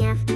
мяв.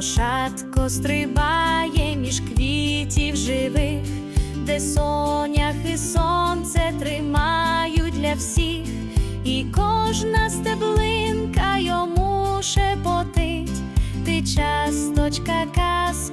Лошадко стрибає між квітів живих, де сонях і сонце тримають для всіх, і кожна стеблинка йому шепотить, ти часточка казки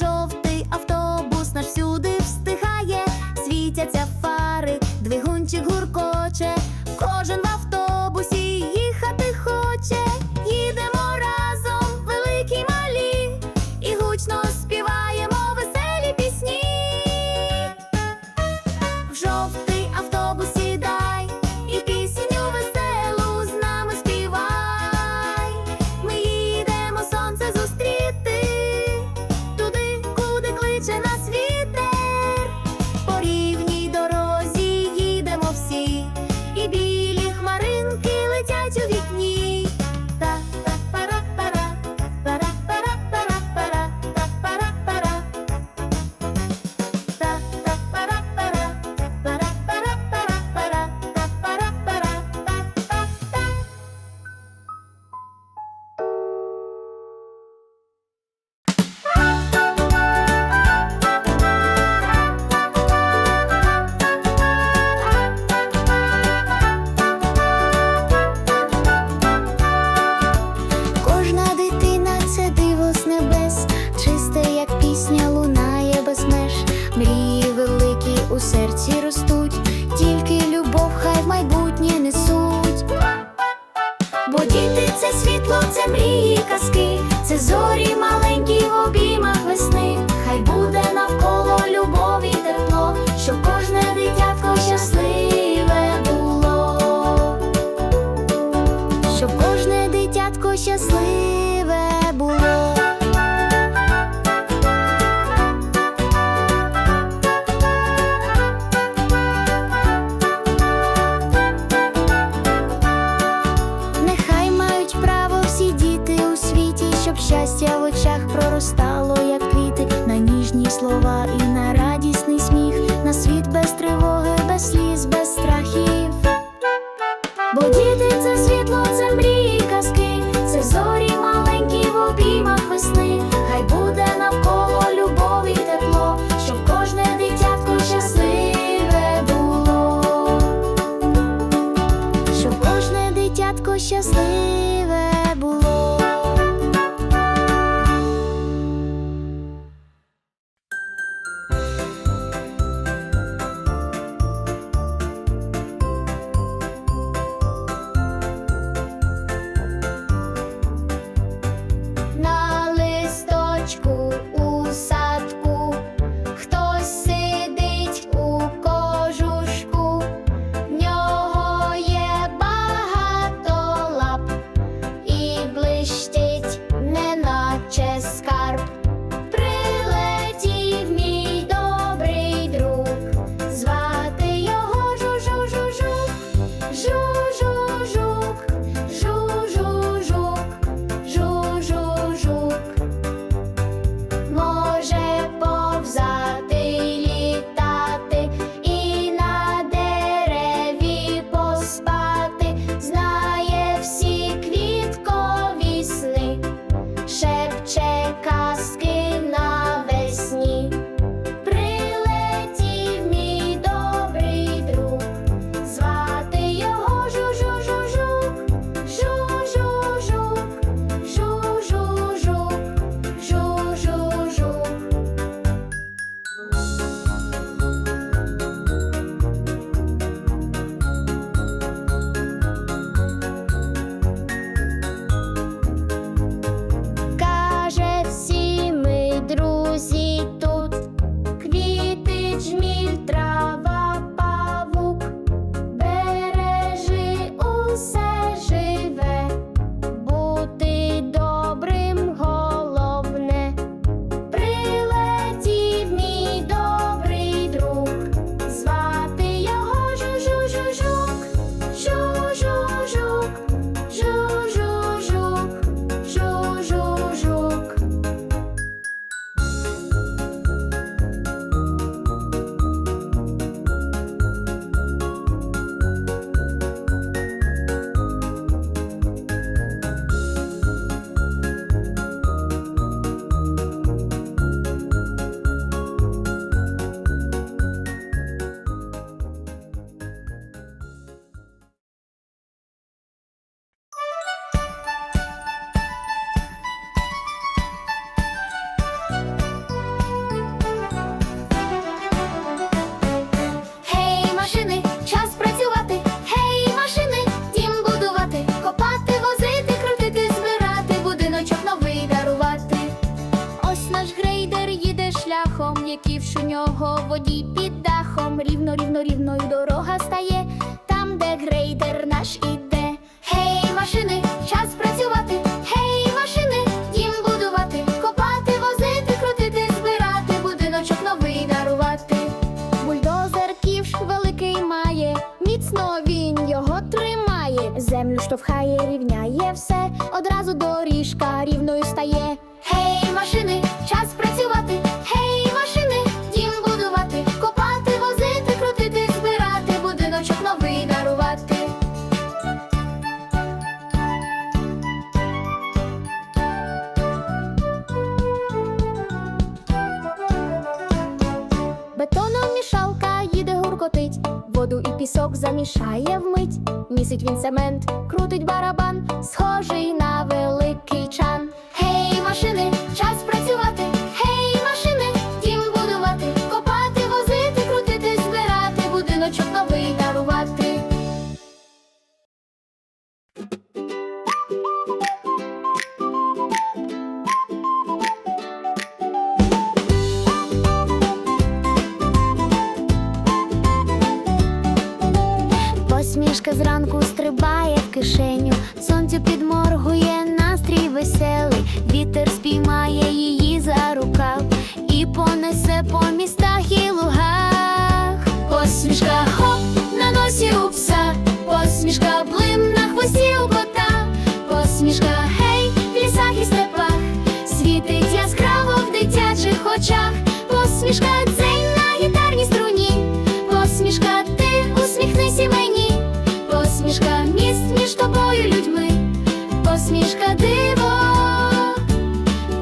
жовта. землю штовхає, рівняє все, одразу доріжка рівною стає. Гей, машини, час працювати. Гей! воду і пісок замішає вмить, місить він цемент, крутить барабан, схожий на великий чан. Гей, машини, час працювати. Очах, посмішка дзень на гітарній струні, посмішка ти усміхнися мені, посмішка міст між тобою людьми, посмішка диво,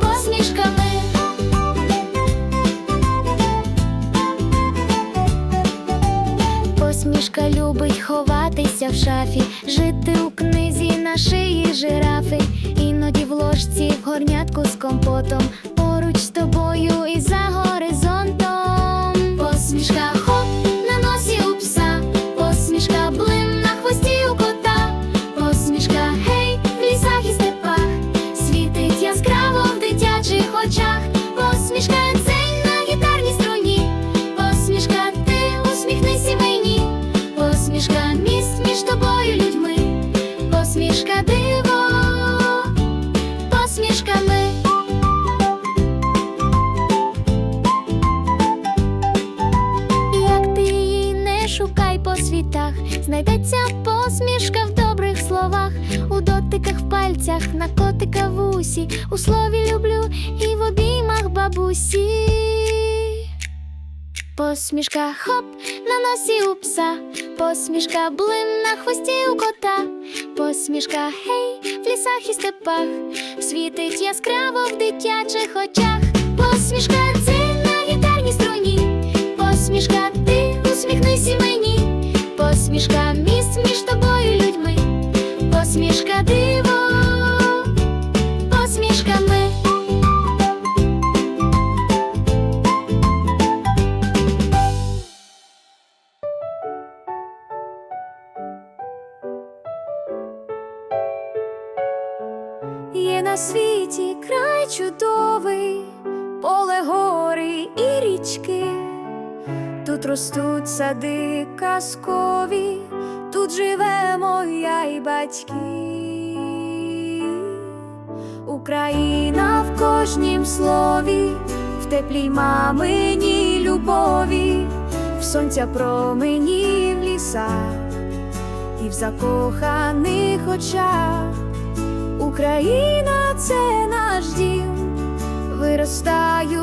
посмішка ми. Посмішка любить ховатися в шафі, жити у книзі на шиї жирафи, іноді в ложці в горнятку з компотом, тобою і за пальцях, на котика в усі, у слові люблю і в обіймах бабусі. Посмішка хоп на носі у пса, посмішка блим на хвості у кота, посмішка гей в лісах і степах, світить яскраво в дитячих очах, посмішка дзень на гітарній струні, посмішка ти усміхнися мені, посмішка міст між тобою на світі край чудовий, поле гори і річки. Тут ростуть сади казкові, тут живемо я й батьки. Україна в кожнім слові, в теплій маминій любові, в сонця промені в лісах і в закоханих очах. Україна виростають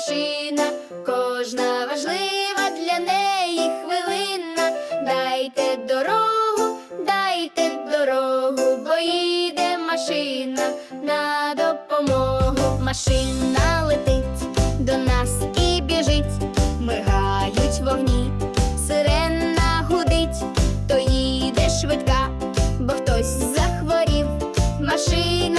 машина, кожна важлива для неї хвилина. Дайте дорогу, дайте дорогу, бо їде машина на допомогу. Машина летить до нас і біжить, мигають вогні, сирена гудить, то їде швидка, бо хтось захворів. Машина